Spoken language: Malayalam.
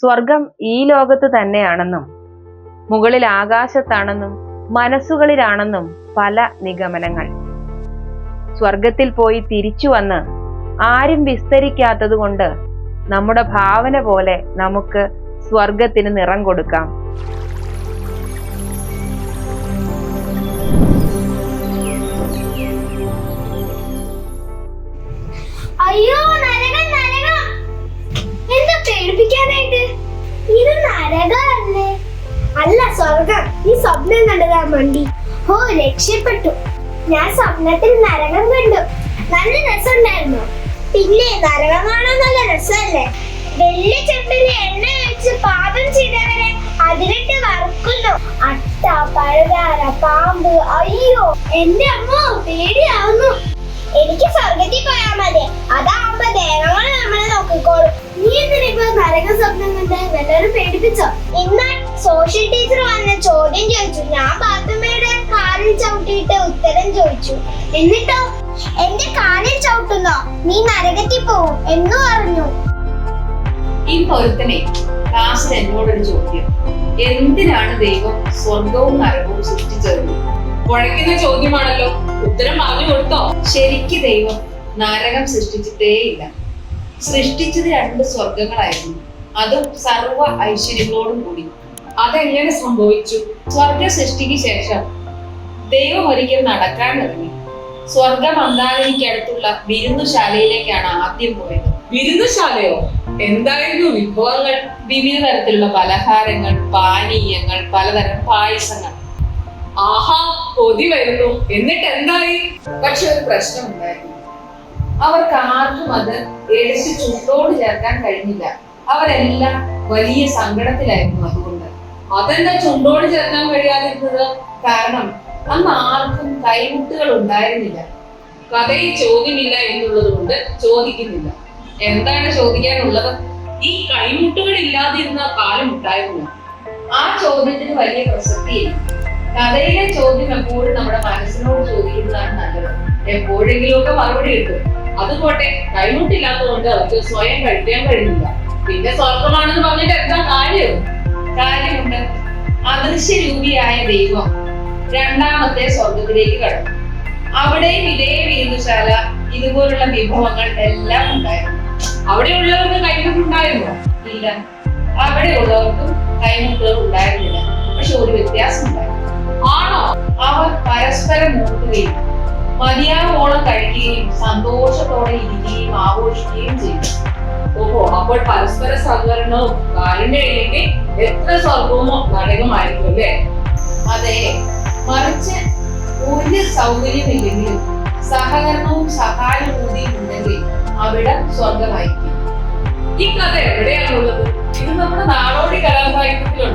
സ്വർഗം ഈ ലോകത്ത് തന്നെയാണെന്നും മുകളിൽ ആകാശത്താണെന്നും മനസ്സുകളിലാണെന്നും പല നിഗമനങ്ങൾ. സ്വർഗത്തിൽ പോയി തിരിച്ചു വന്ന് ആരും വിസ്തരിക്കാത്തത് കൊണ്ട് നമ്മുടെ ഭാവന പോലെ നമുക്ക് സ്വർഗത്തിന് നിറം കൊടുക്കാം. അല്ല സ്വർഗം. നീ സ്വപ്നം കണ്ടതാ മണ്ടി. ഓ രക്ഷപ്പെട്ടു. ഞാൻ സ്വപ്നത്തിൽ നരകം കണ്ടു. നല്ല രസമുണ്ടായിരുന്നു. പിന്നെ നരകം കാണാൻ നല്ല രസമല്ലേ? വലിയ ചെമ്പിൽ എണ്ണ വെച്ച് പാപം ചെയ്തവരെ അതിലിട്ട് വറുക്കുന്നു. അട്ട പഴുതാര പാമ്പ് അയ്യോ എന്റെ അമ്മ പേടിയാവുന്നു. എനിക്ക് സ്വർഗത്തിൽ പോയാ മതി. അതാവുമ്പോ ദേവങ്ങൾ നരക സ്വപ്നം കണ്ട് വല്ലവരും പേടിപ്പിച്ചോ? ഇന്ന് സോഷ്യൽ ടീച്ചർ വന്ന ചോദ്യം ചോദിച്ചു. ഞാൻ പാത്തുമ്മയുടെ കാലിൽ ചവിട്ടിയിട്ട് ഉത്തരം ചോദിച്ചു. എന്നിട്ടോ? എന്റെ കാലിൽ ചവിട്ടുന്നോ? നീ നരകത്തിൽ പോവും എന്ന് പറഞ്ഞു ഈ പൊരുത്തനെ ക്ലാസ്സിൽ എന്നോടൊരു ചോദ്യം. എന്തിനാണ് ദൈവം സ്വർഗവും നരകവും സൃഷ്ടിച്ചത്? കുഴക്കുന്ന ചോദ്യമാണല്ലോ. ഉത്തരം പറഞ്ഞു കൊടുത്തോ? ശരിക്ക് ദൈവം നരകം സൃഷ്ടിച്ചിട്ടേയില്ല. സൃഷ്ടിച്ചത് രണ്ട് സ്വർഗങ്ങളായിരുന്നു അതും സർവ ഐശ്വര്യങ്ങളോടും കൂടി. അതെങ്ങനെ സംഭവിച്ചു? സ്വർഗ സൃഷ്ടിക്ക് ശേഷം ദൈവം ഒരിക്കൽ നടക്കാൻ ഇറങ്ങി സ്വർഗം മന്ദാരനിക്കടുത്തുള്ള വിരുന്നുശാലയിലേക്കാണ് ആദ്യം പോയത്. വിരുന്നുശാലയോ? എന്തായിരുന്നു വിഭവങ്ങൾ? വിവിധ തരത്തിലുള്ള പലഹാരങ്ങൾ പാനീയങ്ങൾ പലതരം പായസങ്ങൾ. ആഹാ കൊതി വരുന്നു. എന്നിട്ട് എന്തായി? പക്ഷെ ഒരു പ്രശ്നമുണ്ടായിരുന്നു അവർക്ക് ആർക്കും അത് എടുത്ത് ചുട്ടോട് ചേർക്കാൻ കഴിഞ്ഞില്ല. അവരെല്ലാം വലിയ സങ്കടത്തിലായിരുന്നു അതുകൊണ്ട്. അതെന്താ ചുണ്ടോട് ചേർക്കാൻ കഴിയാതിരുന്നത്? കാരണം അന്ന് ആർക്കും കൈമുട്ടുകൾ ഉണ്ടായിരുന്നില്ല. കഥയിൽ ചോദ്യമില്ല എന്നുള്ളത് കൊണ്ട് ചോദിക്കുന്നില്ല. എന്താണ് ചോദിക്കാനുള്ളത്? ഈ കൈമുട്ടുകൾ ഇല്ലാതിരുന്ന കാലം ഉണ്ടായിരുന്നു. ആ ചോദ്യത്തിന് വലിയ പ്രസക്തിയില്ല. കഥയിലെ ചോദ്യം എപ്പോഴും നമ്മുടെ മനസ്സിനോട് ചോദിക്കുന്നതാണ് നല്ലത്. എപ്പോഴെങ്കിലുമൊക്കെ മറുപടി കിട്ടും. അതുപോട്ടെ കൈമുട്ടില്ലാത്തതുകൊണ്ട് അവർക്ക് സ്വയം കഴിക്കാൻ കഴിയില്ല. പിന്നെ സ്വർഗമാണെന്ന് പറഞ്ഞിട്ട് എന്താ കാര്യം? കാര്യമുണ്ട്. അദൃശ്യരൂപിയായ ദൈവം രണ്ടാമത്തെ സ്വർഗത്തിലേക്ക് കടന്നു. അവിടെയും ഇതേ വീണ്ടുശാല ഇതുപോലുള്ള വിഭവങ്ങൾ എല്ലാം ഉണ്ടായിരുന്നു. അവിടെ അവിടെയുള്ളവർക്ക് കൈമുട്ടുണ്ടായിരുന്നു ഇല്ല. അവിടെ ഉള്ളവർക്കും കൈമുട്ടുകൾ ഉണ്ടായിരുന്നില്ല. പക്ഷെ ഒരു വ്യത്യാസം ഉണ്ടായിരുന്നു ആണോ? അവർ പരസ്പരം നോക്കുകയും മതിയാവോളം കഴിക്കുകയും സന്തോഷത്തോടെ ഇരിക്കുകയും ആഘോഷിക്കുകയും ചെയ്തു. ഓഹോ. അപ്പോൾ പരസ്പര സഹകരണവും കാരുണ്യമില്ലെങ്കിൽ എത്ര സ്വർഗവുമോ നരകമായിരിക്കും അല്ലേ? അതെ. മറിച്ച് ഒരു സൗകര്യമില്ലെങ്കിലും സഹകരണവും സഹാനുഭൂതിയും ഉണ്ടെങ്കിൽ അവിടെ സ്വർഗമായിരിക്കും. ഈ കഥ എവിടെയാണുള്ളത്? ഇത് നമ്മുടെ നാടോടി കലാസാഹിത്യത്തിൽ